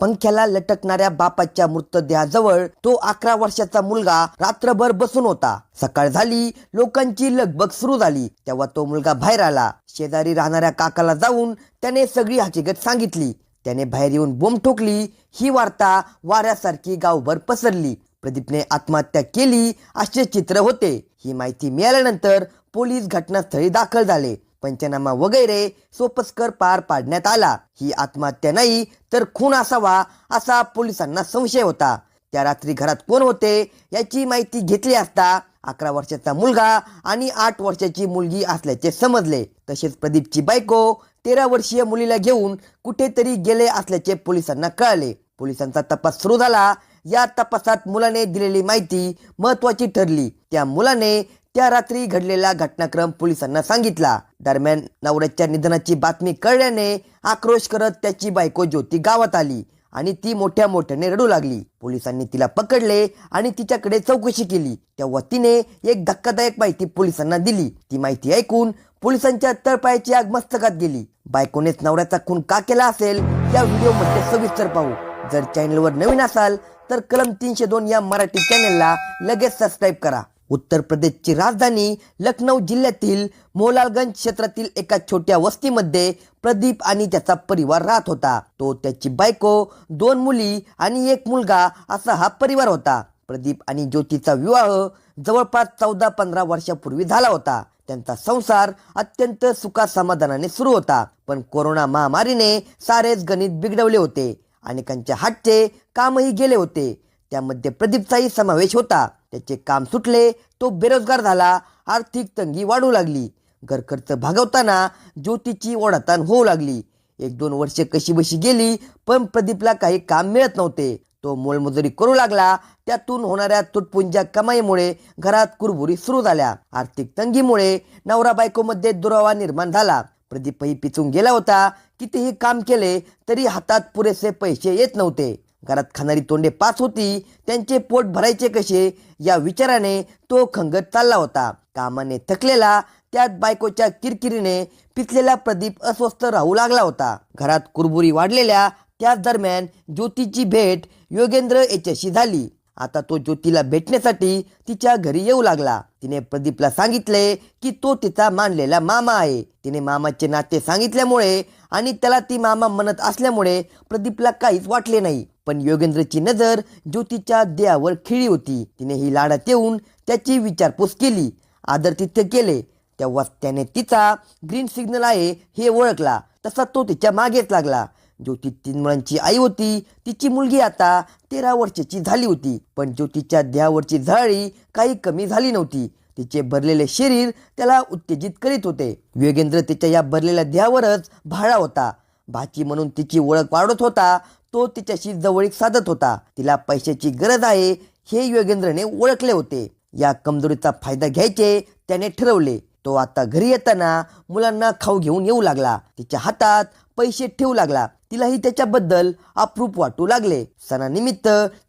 पंख्याला लटकणाऱ्या बापाच्या मृतदेहाजवळ तो अकरा वर्षाचा मुलगा रात्रभर बसून होता. सकाळ झाली लोकांची लगबग सुरू झाली. तेव्हा तो मुलगा बाहेर आला. शेजारी राहणाऱ्या काकाला जाऊन त्याने सगळी हकीकत सांगितली. त्याने बाहेर येऊन बोंब ठोकली. ही वार्ता वाऱ्यासारखी गावभर पसरली. प्रदीपने आत्महत्या केली असे चित्र होते. ही माहिती मिळाल्यानंतर पोलीस घटनास्थळी दाखल झाले. पंचनामा वगैरे सोपस्कर पार पाडण्यात आला. ही आत्महत्या नाही तर खून असावा असा पोलिसांना संशय होता. त्या रात्री घरात कोण होते याची माहिती घेतली असता अकरा वर्षाचा मुलगा आणि आठ वर्षाची मुलगी असल्याचे समजले. तसेच प्रदीपची बायको तेरा वर्षीय मुलीला घेऊन कुठेतरी गेले असल्याचे पोलिसांना कळले. पोलिसांचा तपास सुरू झाला. या तपासात मुलाने दिलेली माहिती महत्वाची ठरली. त्या मुलाने त्या रात्री घडलेला घटनाक्रम पोलिसांना सांगितला. दरम्यान नवऱ्याच्या निधनाची बातमी कळल्याने आक्रोश करत त्याची बायको ज्योती गावात आली आणि ती मोठ्या मोठ्याने रडू लागली. पोलिसांनी तिला पकडले आणि तिच्याकडे चौकशी केली. तेव्हा तिने एक धक्कादायक माहिती पोलिसांना दिली. ती माहिती ऐकून पोलिसांच्या तळपायाची आग मस्तकात गेली. बायकोनेच नवऱ्याचा खून का केला असेल या व्हिडिओमध्ये सविस्तर पाहू. जर चॅनलवर नवीन असाल तर कलम तीनशे दोन या मराठी चॅनलला लगेच सबस्क्राईब करा. उत्तर प्रदेशची राजधानी लखनौ जिल्ह्यातील मोलालगंज क्षेत्रातील एका छोट्या वस्तीमध्ये प्रदीप आणि त्याचा परिवार राहत होता. तो त्याची बायको दोन मुली आणि एक मुलगा असा हा परिवार होता. प्रदीप आणि ज्योतीचा विवाह जवळपास चौदा पंधरा वर्षापूर्वी झाला होता. त्यांचा संसार अत्यंत सुखा समाधानाने सुरू होता पण कोरोना महामारीने सारेच गणित बिघडवले होते. अनेकांच्या हातचे कामही गेले होते. त्यामध्ये प्रदीपचाही समावेश होता. त्याचे काम सुटले तो बेरोजगार झाला आर्थिक तंगी वाढू लागली. घरखर्च भागवताना ज्योतीची ओढाताण होऊ लागली. एक दोन वर्षे कशी बशी गेली पण प्रदीपला काही काम मिळत नव्हते. तो मोलमजुरी करू लागला त्यातून होणाऱ्या तुटपुंजा कमाईमुळे घरात कुरबुरी सुरू झाल्या. आर्थिक तंगीमुळे नवरा बायकोमध्ये दुरावा निर्माण झाला. प्रदीपही पिचून गेला होता. कितीही काम केले तरी हातात पुरेसे पैसे येत नव्हते. घरात खाणारी तोंडे पाच होती त्यांचे पोट भरायचे कसे या विचाराने तो खंगत चालला होता. कामाने थकलेला त्यात बायकोच्या किरकिरीने पिचलेला प्रदीप अस्वस्थ राहू लागला होता. घरात कुरबुरी वाढलेल्या त्याच दरम्यान ज्योतीची भेट योगेंद्र याच्याशी झाली. आता तो ज्योतीला भेटण्यासाठी तिच्या घरी येऊ लागला. तिने प्रदीपला सांगितले की तो तिचा मानलेला मामा आहे. तिने मामाचे नाते सांगितल्यामुळे आणि त्याला ती मामा म्हणत असल्यामुळे प्रदीपला काहीच वाटले नाही. पण योगेंद्रची नजर ज्योतीच्या देहावर खिळी होती. तिने ही लाडात येऊन त्याची विचारपूस केली. आदर तिथे केले. तेव्हा त्याने तिचा ग्रीन सिग्नल आहे हे ओळखला. तसा तो तिच्या मागेच लागला. ज्योती तीन मुलांची आई होती तिची मुलगी आता तेरा वर्षाची झाली होती. पण ज्योतीच्या देहावरची जाळी काही कमी झाली नव्हती. तिचे भरलेले शरीर त्याला उत्तेजित करीत होते. योगेंद्र तिच्या या भरलेल्या देहावरच भाळा होता. भाची म्हणून तिची ओळख वाढत होता तो तिच्याशी जवळीक साधत होता. तिला पैशाची गरज आहे हे योगेंद्रने ओळखले होते. या कमजोरीचा फायदा घ्यायचे त्याने ठरवले. तो आता घरी येताना मुलांना खाऊ घेऊन येऊ लागला. तिच्या हातात पैसे ठेवू लागला. तिलाही त्याच्याबद्दल अप्रूप वाटू लागले. सणानिमित्त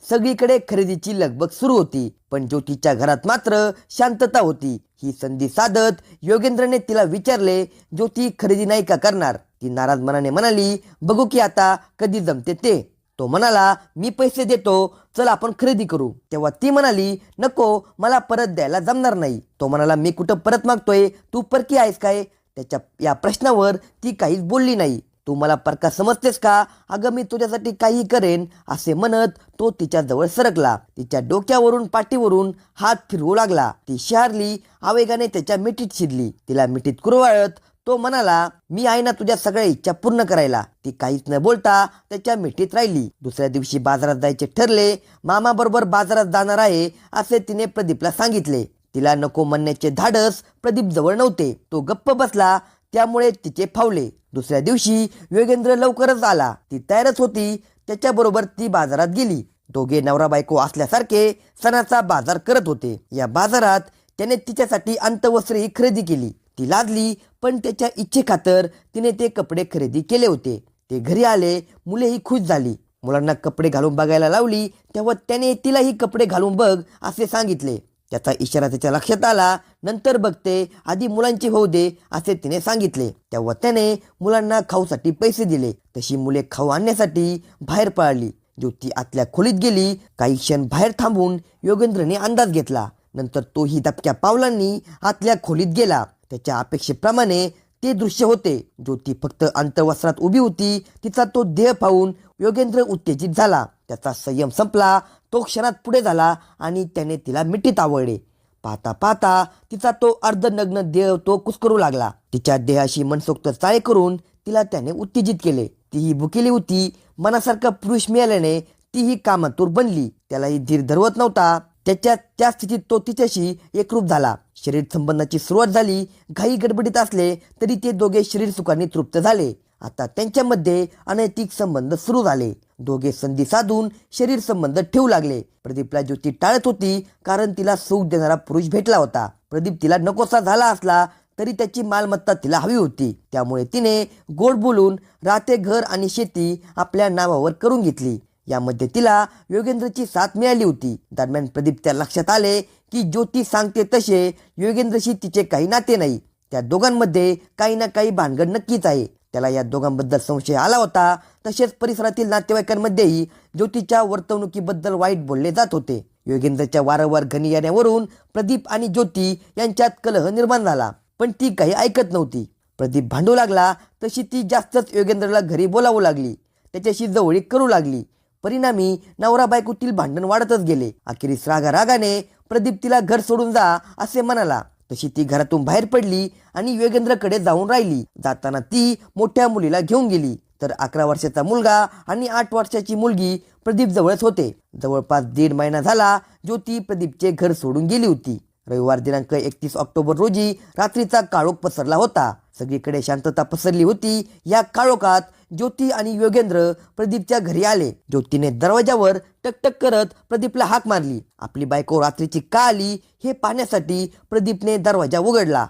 सगळीकडे खरेदीची लगबग सुरू होती पण ज्योतीच्या घरात मात्र शांतता होती. ही संधी साधत योगेंद्रने तिला विचारले ज्योती खरेदी नाही का करणार? ती नाराज मनाने म्हणाली बघू की आता कधी जमते ते. तो म्हणाला मी पैसे देतो चल आपण खरेदी करू. तेव्हा ती म्हणाली नको मला परत द्यायला जमणार नाही. तो म्हणाला मी कुठं परत मागतोय? तू परकी आहेस काय? त्याच्या या प्रश्नावर ती काहीच बोलली नाही. तू मला परका समजतेस का? अगं मी तुझ्यासाठी काही करेन असे म्हणत तो तिच्या जवळ सरकला. तिच्या डोक्यावरून पाठीवरून हात फिरवू लागला. ती शहारली आवेगाने त्याच्या मिठीत शिरली. तिला मिठीत कुरवाळत तो म्हणाला मी आहे ना तुझ्या सगळ्या इच्छा पूर्ण करायला. ती काहीच न बोलता त्याच्या मिठीत राहिली. दुसऱ्या दिवशी बाजारात जायचे ठरले मामा बरोबर बाजारात जाणार आहे असे तिने प्रदीपला सांगितले. तिला नको म्हणण्याचे धाडस प्रदीप जवळ नव्हते. तो गप्प बसला त्यामुळे तिचे फावले. दुसऱ्या दिवशी योगेंद्र लवकरच आला. ती तयारच होती. त्याच्याबरोबर ती बाजारात गेली. दोघे नवरा बायको असल्यासारखे सणाचा बाजार करत होते. या बाजारात त्याने तिच्यासाठी अंतवस्त्रही खरेदी केली. ती लादली पण त्याच्या इच्छेखातर तिने ते कपडे खरेदी केले होते. ते घरी आले मुलेही खुश झाली. मुलांना कपडे घालून बघायला लावली तेव्हा त्याने तिलाही कपडे घालून बघ असे सांगितले. त्याचा इशारा त्याच्या लक्षात आला नंतर बघते आधी मुलांची होऊ दे असे तिने सांगितले. तेव्हा त्याने मुलांना खाऊसाठी पैसे दिले. तशी मुले खाऊ आणण्यासाठी बाहेर पळाली. ज्योती आतल्या खोलीत गेली. काही क्षण बाहेर थांबून योगेंद्रने अंदाज घेतला. नंतर तोही दबक्या पावलांनी आतल्या खोलीत गेला. त्याच्या अपेक्षेप्रमाणे ते दृश्य होते. ज्योती फक्त अंतर्वस्त्रात उभी होती. तिचा तो देह पाहून योगेंद्र उत्तेजित झाला. त्याचा संयम संपला. तो क्षणात पुढे झाला आणि त्याने तिला मिठीत आवडले पाहता पाहता तिचा तो अर्धनग्न देह तो कुस्करू लागला. तिच्या देहाशी मनसोक्त चाळे करून तिला त्याने उत्तेजित केले. तीही भुकेली होती. मनासारखा पुरुष मिळाल्याने तीही कामातूर बनली. त्यालाही धीर धरवत नव्हता. त्याच्या त्या स्थितीत तो तिच्याशी एकरूप झाला. शरीर संबंधाची सुरुवात झाली. घाई गडबडीत असले तरी ते दोघे शरीर सुखाने तृप्त झाले. आता त्यांच्यामध्ये अनैतिक संबंध सुरू झाले. दोघे संधी साधून शरीर संबंध ठेवू लागले. प्रदीपला ज्योती टाळत होती कारण तिला सुख देणारा पुरुष भेटला होता. प्रदीप तिला नकोसा झाला असला तरी त्याची मालमत्ता तिला हवी होती. त्यामुळे तिने गोड बोलून राहते घर आणि शेती आपल्या नावावर करून घेतली. यामध्ये तिला योगेंद्रची साथ मिळाली होती. दरम्यान प्रदीप त्या लक्षात आले की ज्योती सांगते तसे योगेंद्रशी तिचे काही नाते नाही. त्या दोघांमध्ये काही ना काही भानगड नक्कीच आहे. त्याला या दोघांबद्दल संशय आला होता. तसेच परिसरातील नातेवाईकांमध्येही ज्योतीच्या वर्तवणुकीबद्दल वाईट बोलले जात होते. योगेंद्रच्या वारंवार घनी येण्यावरून प्रदीप आणि ज्योती यांच्यात कलह निर्माण झाला पण ती काही ऐकत नव्हती. प्रदीप भांडू लागला तशी ती जास्तच योगेंद्रला घरी बोलावू लागली. त्याच्याशी जवळीक करू लागली. परिणामी नवरा बायकोतील भांडण वाढतच गेले. अखेरीस रागा रागाने प्रदीप तिला घर सोडून जा असे म्हणाला. तशी ती घरातून बाहेर पडली आणि योगेंद्रकडे जाऊन राहिली. जाताना ती मोठ्या मुलीला घेऊन गेली. तर अकरा वर्षाचा मुलगा आणि आठ वर्षाची मुलगी प्रदीप जवळच होते. जवळपास दीड महिना झाला ज्योती प्रदीपचे घर सोडून गेली होती. रविवार दिनांक एकतीस ऑक्टोबर रोजी रात्रीचा काळोख पसरला होता. सगळीकडे शांतता पसरली होती. या काळोखात ज्योती आणि योगेंद्र प्रदीपच्या घरी आले. ज्योतीने दरवाजावर टकटक करत प्रदीपला हाक मारली. आपली बायको रात्रीची का आली हे पाहण्यासाठी प्रदीपने दरवाजा उघडला.